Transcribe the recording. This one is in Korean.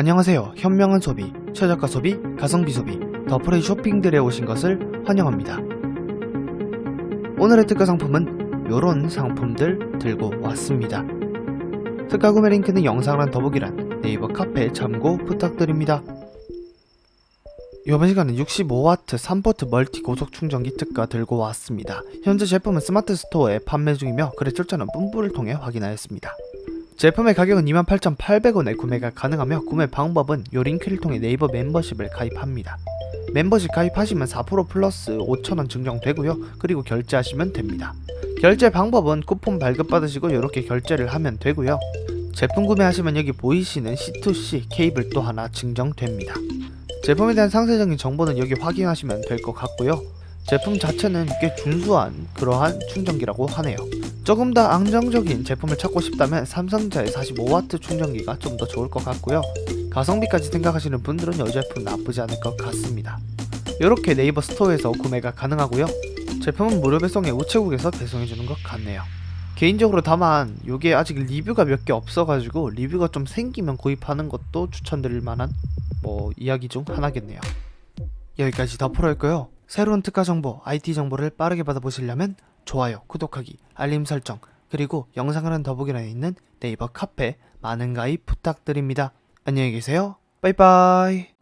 안녕하세요. 현명한 소비, 최저가 소비, 가성비 소비, 더프레이 쇼핑들에 오신 것을 환영합니다. 오늘의 특가 상품은 요런 상품들 들고 왔습니다. 특가 구매 링크는 영상란 더보기란 네이버 카페 참고 부탁드립니다. 이번 시간은 65W 3포트 멀티 고속 충전기 특가 들고 왔습니다. 현재 제품은 스마트 스토어에 판매 중이며 거래 출처는 뿜뿌를 통해 확인하였습니다. 제품의 가격은 28,800원에 구매가 가능하며 구매 방법은 요 링크를 통해 네이버 멤버십을 가입합니다. 멤버십 가입하시면 4% 플러스 5,000원 증정되고요. 그리고 결제하시면 됩니다. 결제 방법은 쿠폰 발급받으시고 이렇게 결제를 하면 되고요. 제품 구매하시면 여기 보이시는 C2C 케이블 또 하나 증정됩니다. 제품에 대한 상세적인 정보는 여기 확인하시면 될 것 같고요. 제품 자체는 꽤 준수한 그러한 충전기라고 하네요. 조금 더 안정적인 제품을 찾고 싶다면 삼성자의 45W 충전기가 좀 더 좋을 것 같고요. 가성비까지 생각하시는 분들은 이 제품 나쁘지 않을 것 같습니다. 이렇게 네이버 스토어에서 구매가 가능하고요. 제품은 무료 배송에 우체국에서 배송해주는 것 같네요. 개인적으로 다만 이게 아직 리뷰가 몇 개 없어가지고 리뷰가 좀 생기면 구입하는 것도 추천드릴 만한 뭐 이야기 중 하나겠네요. 여기까지 덧프로였고요. 새로운 특가 정보, IT 정보를 빠르게 받아보시려면 좋아요, 구독하기, 알림 설정, 그리고 영상을 한 더 보기란에 있는 네이버 카페 많은 가입 부탁드립니다. 안녕히 계세요. 빠이빠이.